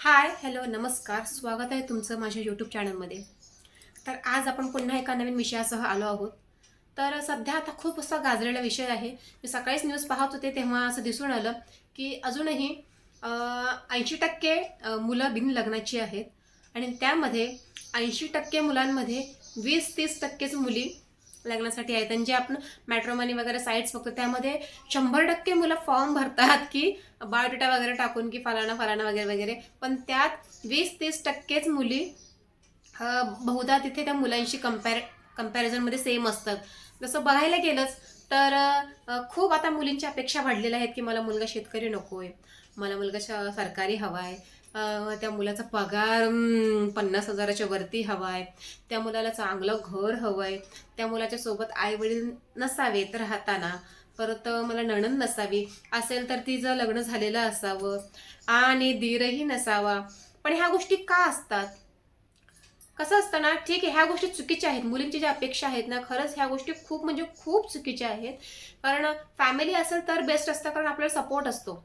Hi hello नमस्कार. स्वागत आहे तुमचं माझ्या यूट्यूब चॅनलमध्ये तर आज आपण पुन्हा एका नवीन विषयासह आलो आहोत. तर सध्या आता खूप असा गाजलेला विषय आहे. मी सकाळीच न्यूज पाहत होते तेव्हा असं दिसून आलं की अजूनही ऐंशी टक्के मुलं बिन लग्नाची आहेत. आणि त्यामध्ये ऐंशी टक्के मुलांमध्ये वीस तीस टक्केच मुली लग्नासाठी आहेत. आणि जे आपण मॅट्रोमनी वगैरे साईट्स बघतो त्यामध्ये शंभर टक्के मुलं फॉर्म भरतात की बायोडेटा वगैरे टाकून की फलाना फलाना वगैरे वगैरे. पण त्यात वीस तीस टक्केच मुली बहुधा तिथे त्या मुलांशी कम्पॅर कम्पॅरिझनमध्ये सेम असतात. जसं बघायला गेलंच तर खूप आता मुलींच्या अपेक्षा वाढलेल्या आहेत की मला मुलगा शेतकरी नको आहे मला मुलगा श- सरकारी हवा आहे त्या मुलाचा पगार पन्नास हजाराच्या वरती हवा आहे त्या मुलाला चांगलं घर हवं आहे त्या मुलाच्या सोबत आई वडील नसावेत राहताना. परत मला नणंद नसावी. असेल तर तिचं लग्न झालेलं असावं. आणि दीरही नसावा. पण ह्या गोष्टी का असतात? कसं असतं ना ठीक आहे ह्या गोष्टी चुकीच्या आहेत. मुलींची ज्या अपेक्षा आहेत ना खरंच ह्या गोष्टी खूप म्हणजे खूप चुकीच्या आहेत. कारण फॅमिली असेल तर बेस्ट असतं कारण आपल्याला सपोर्ट असतो.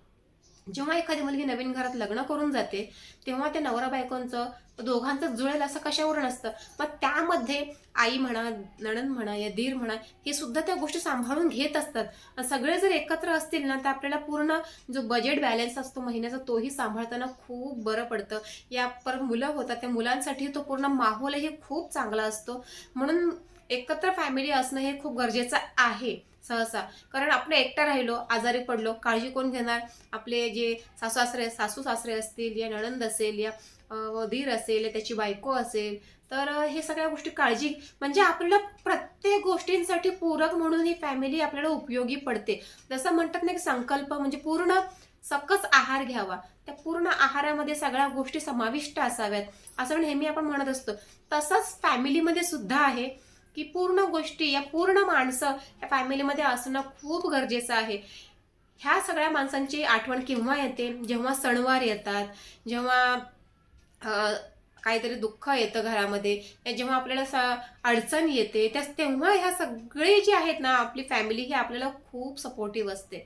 जेव्हा एखादी मुलगी नवीन घरात लग्न करून जाते तेव्हा त्या नवरा बायकोंचं दोघांचं जुळेल असं कशावर नसतं मग त्यामध्ये आई म्हणा नणन म्हणा या दीर म्हणा हे सुद्धा त्या गोष्टी सांभाळून घेत असतात. आणि सगळे जर एकत्र असतील ना तर आपल्याला पूर्ण जो बजेट बॅलन्स असतो महिन्याचा तोही सांभाळताना खूप बरं पडतं. या पर मुलं होतात त्या मुलांसाठी तो पूर्ण माहोलही खूप चांगला असतो. म्हणून एकत्र फॅमिली असणं हे खूप गरजेचं आहे. सहसा. कारण आपण एकटा राहिलो आजारी पडलो काळजी कोण घेणार? आपले जे सासू सासरे सासू सासरे असतील या नणंद असेल या धीर असेल या त्याची बायको असेल तर हे सगळ्या गोष्टी काळजी म्हणजे आपल्याला प्रत्येक गोष्टींसाठी पूरक म्हणून ही फॅमिली आपल्याला उपयोगी पडते. जसं म्हणतात ना की संकल्प म्हणजे पूर्ण सकस आहार घ्यावा. त्या पूर्ण आहारामध्ये सगळ्या गोष्टी समाविष्ट असाव्यात. असं नेहमी आपण म्हणत असतो. तसंच फॅमिलीमध्ये सुद्धा आहे. की पूर्ण गोष्टी या पूर्ण माणसं या फॅमिलीमध्ये असणं खूप गरजेचं आहे. ह्या सगळ्या माणसांची आठवण केव्हा येते? जेव्हा सणवार येतात जेव्हा काहीतरी दुःख येतं घरामध्ये या जेव्हा आपल्याला स अडचण येते त्या तेव्हा ह्या सगळे जे आहेत ना आपली फॅमिली ही आपल्याला खूप सपोर्टिव्ह असते.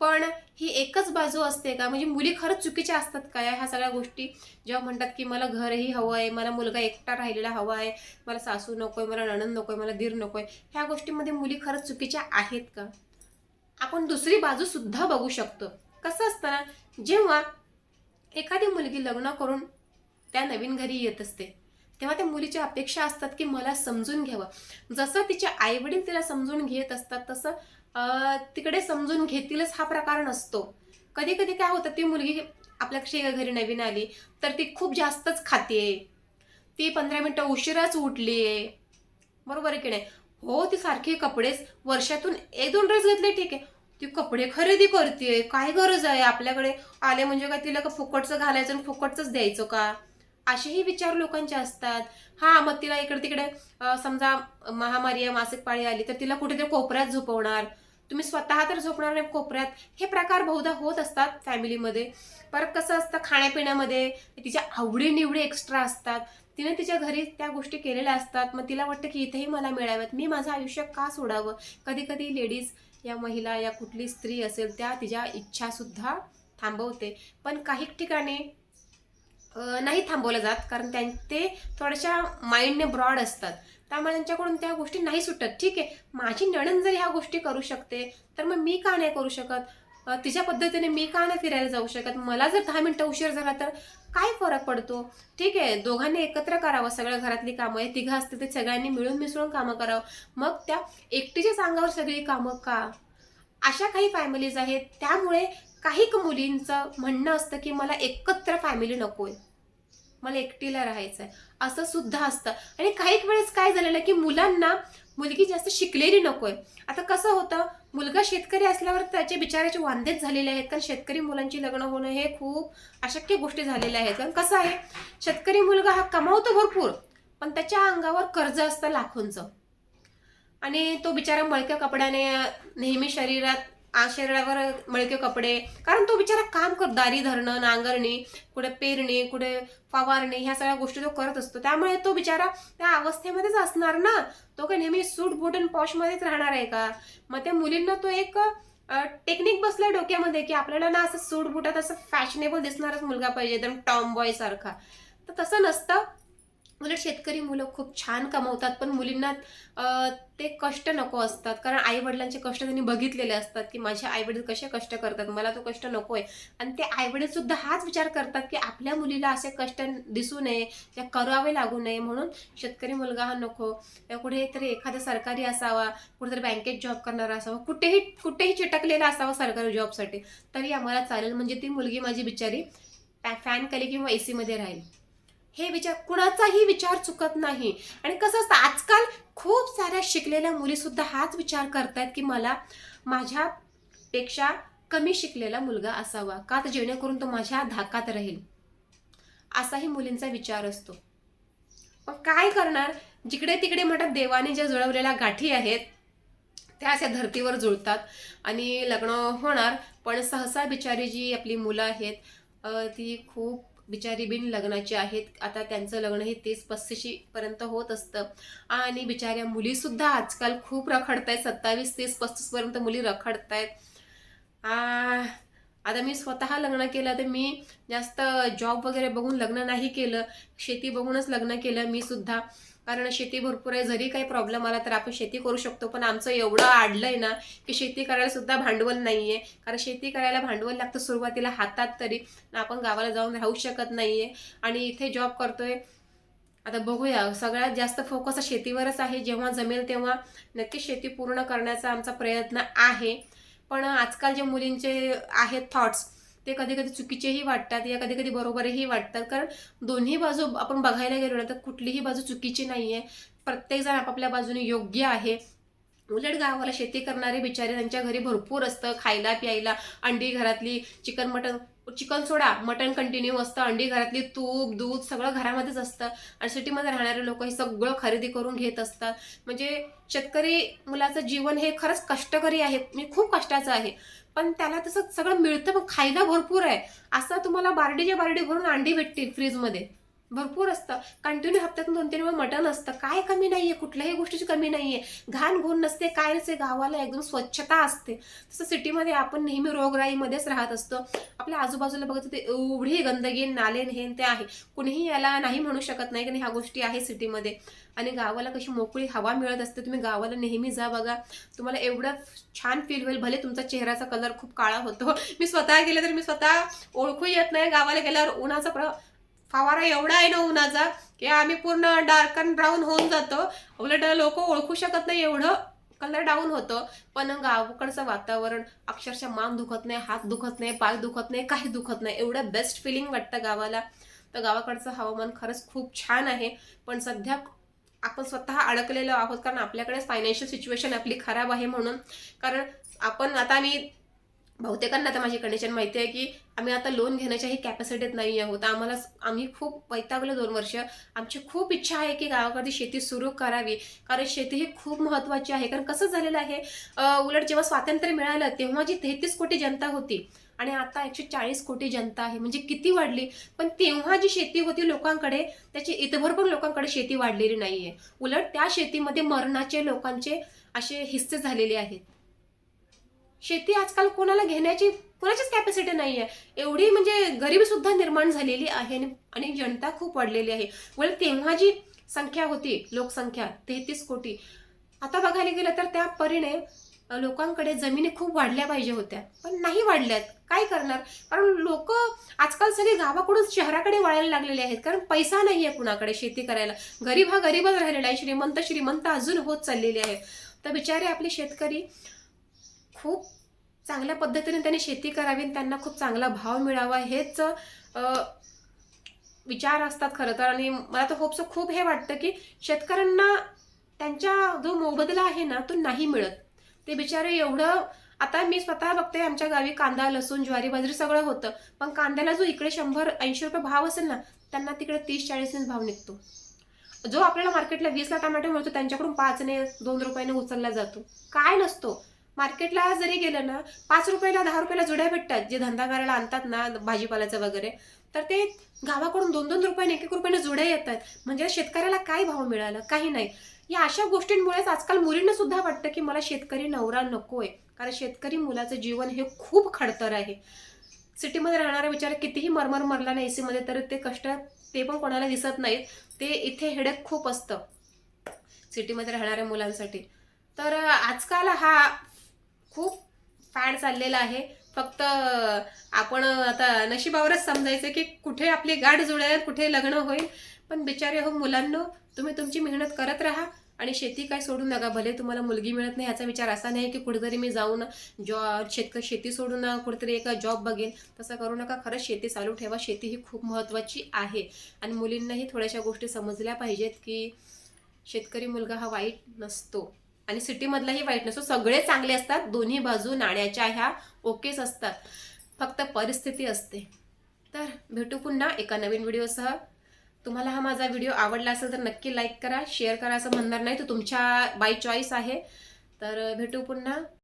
पण ही एकच बाजू असते का? म्हणजे मुली खरंच चुकीच्या असतात का ह्या सगळ्या गोष्टी. जेव्हा म्हणतात की मला घरही हवं आहे मला मुलगा एकटा राहिलेला हवा आहे मला सासू नकोय मला नणंद नकोय मला दीर नकोय ह्या गोष्टीमध्ये मुली खरंच चुकीच्या आहेत का? आपण दुसरी बाजू सुद्धा बघू शकतो. कसं असतं ना जेव्हा एखादी मुलगी लग्न करून त्या नवीन घरी येत असते तेव्हा त्या मुलीच्या अपेक्षा असतात की मला समजून घ्यावं. जसं तिचे आईवडील तिला समजून घेत असतात तसं तिकडे समजून घेतीलच हा प्रकार नसतो. कधी कधी काय होतं ती मुलगी आपल्या घरी नवीन आली तर ती खूप जास्तच खाते. ती पंधरा मिनटं उशिराच उठली. आहे बरोबर आहे की नाही? हो ती सारखे कपडेच वर्षातून एक दोन ड्रेस घेतले ठीक आहे. ती कपडे खरेदी करते. काय गरज आहे आपल्याकडे? आले म्हणजे काय तिला का फुकटचं घालायचं आणि फुकटचंच द्यायचं का? असेही विचार लोकांचे असतात. हा मग तिला इकडे तिकडे समजा महामारी आहे मासिक पाळी आली तर तिला कुठेतरी कोपऱ्यात झोपवणार. तुम्ही स्वतः तर झोपणार नाही कोपऱ्यात. हे प्रकार बहुधा होत असतात फॅमिलीमध्ये. परत कसं असतं खाण्यापिण्यामध्ये तिच्या आवडीनिवडी एक्स्ट्रा असतात. तिने तिच्या घरी त्या गोष्टी केलेल्या असतात. मग तिला वाटतं की इथेही मला मिळाव्यात. मी माझं आयुष्य का सोडावं? कधी कधी लेडीज या महिला या कुठली स्त्री असेल त्या तिच्या इच्छासुद्धा थांबवते. पण काही ठिकाणी नाही थांबवलं जात कारण त्यां ते थोड्याशा माइंडने ब्रॉड असतात. त्यामुळे त्यांच्याकडून त्या गोष्टी नाही सुटत. ठीक आहे माझी नणन जर ह्या गोष्टी करू शकते तर मग मी का नाही करू शकत? तिच्या पद्धतीने मी का नाही फिरायला जाऊ शकत? मला जर दहा मिनटं उशीर झाला तर काय फरक पडतो? ठीक आहे दोघांनी एकत्र करावं सगळ्या घरातली कामं आहे तिघं असते ते सगळ्यांनी मिळून मिसळून कामं करावं. मग त्या एकटीच्याच अंगावर सगळी कामं का? अशा काही फॅमिलीज आहेत. त्यामुळे काही मुलींचं म्हणणं असतं की मला एकत्र फॅमिली नकोय. मला एकटीला राहायचं आहे असं सुद्धा असतं. आणि काही वेळेस काय झालेलं आहे की मुलांना मुलगी जास्त शिकलेली नकोय. आता कसं होतं मुलगा शेतकरी असल्यावर त्याचे बिचाराचे वांदेच झालेले आहेत. कारण शेतकरी मुलांची लग्न होणं हे खूप अशक्य गोष्टी झालेल्या आहेत. कारण कसं आहे शेतकरी मुलगा हा कमावतो भरपूर पण त्याच्या अंगावर कर्ज असतं लाखोंचं. आणि तो बिचारा मळक्या कपड्याने नेहमी शरीरात आ शरीरावर मळके कपडे. कारण तो बिचारा काम कर दारी धरणं नांगरणे कुठे पेरणे कुठे फवारणे ह्या सगळ्या गोष्टी तो करत असतो. त्यामुळे तो बिचारा त्या अवस्थेमध्येच असणार ना? तो काही नेहमी सूट बूट आणि पॉशमध्येच राहणार आहे का? मग त्या मुलींना तो एक टेक्निक बसलं डोक्यामध्ये की आपल्याला ना असं सूट बुटात असं फॅशनेबल दिसणारच मुलगा पाहिजे एकदम टॉम बॉय सारखा. तर तसं नसतं. उलट शेतकरी मुलं खूप छान कमवतात पण मुलींना ते कष्ट नको असतात. कारण आई वडिलांचे कष्ट त्यांनी बघितलेले असतात की माझे आई वडील कसे कष्ट करतात. मला तो कष्ट नको आहे आणि ते आई वडील सुद्धा हाच विचार करतात की आपल्या मुलीला असे कष्ट दिसू नये किंवा करावे लागू नये. म्हणून शेतकरी मुलगा हा नको. कुठेतरी एखादा सरकारी असावा कुठेतरी बँकेत जॉब करणारा असावा कुठेही कुठेही चिटकलेला असावा सरकारी जॉबसाठी तरी आम्हाला चालेल. म्हणजे ती मुलगी माझी बिचारी फॅन खाली किंवा ए सीमध्ये राहील. हे विचार कुणाचाही विचार चुकत नाही. आणि कसं असतं आजकाल खूप साऱ्या शिकलेल्या मुलीसुद्धा हाच विचार करतायत की मला माझ्यापेक्षा कमी शिकलेला मुलगा असावा का? तर जेणेकरून तो माझ्या धाकात राहील. असाही मुलींचा विचार असतो. मग काय करणार? जिकडे तिकडे म्हणतात देवाने ज्या जुळवलेल्या गाठी आहेत त्या अशा धर्तीवर जुळतात आणि लग्न होणार. पण सहसा बिचारी जी आपली मुलं आहेत ती खूप बिचारी बिन लग्नाची आहेत. आता त्यांचं लग्न हे तीस पस्तीशी पर्यंत होत असतं. आणि बिचाऱ्या मुलीसुद्धा आजकाल खूप रखडतायत. सत्तावीस तीस पस्तीस पर्यंत मुली रखडतायत. आ, आता मी स्वतः लग्न केलं तर मी जास्त जॉब वगैरे बघून लग्न नाही केलं. शेती बघूनच लग्न केलं मी सुद्धा. कारण शेती भरपूर आहे. जरी काही प्रॉब्लेम आला तर आपण शेती करू शकतो. पण आमचं एवढं आडलंय ना की शेती करायला सुद्धा भांडवल नाहीये. कारण शेती करायला भांडवल लागतं सुरुवातीला हातात तरी. आपण गावाला जाऊन राहू शकत नाहीये. आणि इथे जॉब करतोय. आता बघूया. सगळ्यात जास्त फोकस शेतीवरच आहे. जेव्हा जमेल तेव्हा नक्कीच शेती पूर्ण करण्याचा आमचा प्रयत्न आहे. पण आजकाल जे मुलींचे आहेत थॉट्स ते कधी कधी चुकीचेही वाटतात या कधी कधी बरोबरही वाटतात. कारण दोन्ही बाजू आपण बघायला गेलो ना तर कुठलीही बाजू चुकीची नाही आहे प्रत्येकजण आपापल्या बाजूने योग्य आहे. उलट गावाला शेती करणारे बिचारे त्यांच्या घरी भरपूर असतं खायला प्यायला अंडी घरातली चिकन मटन चिकन सोडा मटन कंटिन्यू असतं अंडी घरातली तूप दूध सगळं घरामध्येच असतं. आणि सिटीमध्ये राहणारे लोक हे सगळं खरेदी करून घेत असतात. म्हणजे शेतकरी मुलाचं जीवन हे खरंच कष्टकरी आहे. म्हणजे खूप कष्टाचं आहे. पण त्याला तसं सगळं मिळतं पण खायला भरपूर आहे. असं तुम्हाला बारडीच्या बारडी भरून अंडी भेटतील फ्रीजमध्ये. भरपूर असतं. कंटिन्यू हप्त्यातून दोन तीन वेळा मटण असतं. काय कमी नाहीये कुठल्याही गोष्टीची कमी नाहीये. घाण घोण नसते काय नसते गावाला एकदम स्वच्छता असते. तसं सिटीमध्ये आपण नेहमी रोगराईमध्येच राहत असतो. आपल्या आजूबाजूला बघत ते एवढी गंदगी नाले हे ते आहे. कुणीही याला नाही म्हणू शकत नाही की ह्या गोष्टी आहे सिटीमध्ये. आणि गावाला कशी मोकळी हवा मिळत असते तुम्ही गावाला नेहमी जा बघा. तुम्हाला एवढं छान फील होईल. भले तुमचा चेहऱ्याचा कलर खूप काळा होतो. मी स्वतः गेले तर मी स्वतः ओळखू येत नाही. गावाला गेल्यावर उन्हाचा प्र फवारा एवढा आहे ना उन्हाचा की आम्ही पूर्ण डार्क अँड ब्राऊन होऊन जातो. उलट लोक ओळखू शकत नाही एवढं कलर डाऊन होतं. पण गावाकडचं वातावरण अक्षरशः मान दुखत नाही हात दुखत नाही पाय दुखत नाही काही दुखत नाही. एवढं बेस्ट फिलिंग वाटतं गावाला. तर गावाकडचं हवामान खरंच खूप छान आहे. पण सध्या आपण स्वतः अडकलेलो आहोत कारण आपल्याकडे फायनान्शियल सिच्युएशन आपली खराब आहे म्हणून. कारण आपण आता मी बहुतेकांना आता माझी कंडिशन माहिती आहे की आम्ही आता लोन घेण्याच्याही कॅपॅसिटीत नाही आहोत. आम्हाला आम्ही खूप वैतागलो दोन वर्ष. आमची खूप इच्छा आहे की गावाकडे शेती सुरू करावी. कारण शेती ही खूप महत्त्वाची आहे. कारण कसं झालेलं आहे उलट जेव्हा स्वातंत्र्य मिळालं तेव्हा जी तेहतीस कोटी जनता होती आणि आता एकशे चाळीस कोटी जनता आहे म्हणजे किती वाढली? पण तेव्हा जी शेती होती लोकांकडे त्याची इतभर पण लोकांकडे शेती वाढलेली नाही आहे उलट त्या शेतीमध्ये मरणाचे लोकांचे असे हिस्से झालेले आहेत. शेती आजकाल कोणाला घेण्याची कोणाचीच कॅपॅसिटी नाही आहे एवढी म्हणजे गरिबीसुद्धा निर्माण झालेली आहे आणि- जनता खूप वाढलेली आहे. उलट तेव्हा जी संख्या होती लोकसंख्या तेहतीस कोटी आता बघायला गेलं तर त्या परीने लोकांकडे जमिनी खूप वाढल्या पाहिजे होत्या. पण नाही वाढल्यात. काय करणार? कारण लोक आजकाल सगळे गावाकडून शहराकडे वळायला लागलेले आहेत. कारण पैसा नाही आहे कुणाकडे शेती करायला. गरीब हा गरीबच राहिलेला आहे. श्रीमंत श्रीमंत अजून होत चाललेले आहे तर बिचारे आपले शेतकरी खूप चांगल्या पद्धतीने त्यांनी शेती करावी आणि त्यांना खूप चांगला भाव मिळावा हेच विचार असतात खरं तर. आणि मला तर होपचं खूप हे वाटतं की शेतकऱ्यांना त्यांच्या जो मोबदला आहे ना तो नाही मिळत. ते बिचारे एवढं आता मी स्वतः बघते आमच्या गावी कांदा लसूण ज्वारी बाजरी सगळं होतं. पण कांद्याला जो इकडे शंभर ऐंशी रुपये भाव असेल ना त्यांना तिकडे तीस चाळीसनेच भाव निघतो. जो आपल्याला मार्केटला वीसला टमाटो मिळतो त्यांच्याकडून पाचने दोन रुपयाने उचलला जातो. काय नसतो. मार्केटला जरी गेलं ना पाच रुपयाला दहा रुपयाला जुड्या भेटतात जे धंदा करायला आणतात ना भाजीपाल्याचं वगैरे. तर ते गावाकडून दोन दोन रुपयाने एक एक रुपयाने जुड्या येतात. म्हणजे शेतकऱ्याला काय भाव मिळाला? काही नाही. या अशा गोष्टींमुळेच आजकाल मुलींना सुद्धा वाटतं की मला शेतकरी नवरा नकोय. कारण शेतकरी मुलाचं जीवन हे खूप खडतर आहे. सिटीमध्ये राहणारा विचार कितीही मरमर मरला नाही सीमध्ये तर ते कष्ट ते पण कोणाला दिसत नाहीत. ते इथे हेडेक खूप असतं. सिटीमध्ये राहणाऱ्या मुलांसाठी. तर आजकाल हा खूप फॅड चाललेला आहे. फक्त आपण आता नशिबावरच समजायचं की कुठे आपली गाठ जुळेल कुठे लग्न होईल. पण बिचारे हो मुलांनो तुम्ही तुमची मेहनत करत राहा आणि शेती काय सोडू नका. भले तुम्हाला मुलगी मिळत नाही ह्याचा विचार असा नाही की कुठेतरी मी जाऊन जॉ शेतक शेती सोडून कुठेतरी एका जॉब बघेन. तसं करू नका. खरंच शेती चालू ठेवा. शेती ही खूप महत्त्वाची आहे. आणि मुलींनाही थोड्याशा गोष्टी समजल्या पाहिजेत की शेतकरी मुलगा हा वाईट नसतो. आणि सिटीमधलाही वाईट नसतो. सगळे चांगले असतात. दोन्ही बाजू नाण्याच्या ह्या ओकेच असतात. फक्त परिस्थिती असते. तर भेटू पुन्हा एका नवीन व्हिडिओसह. तुम्हाला हा माझा व्हिडिओ आवडला असेल तर नक्की लाईक करा शेअर करा असं म्हणणार नाही. तो तुमच्या बाय चॉईस आहे. तर भेटू पुन्हा.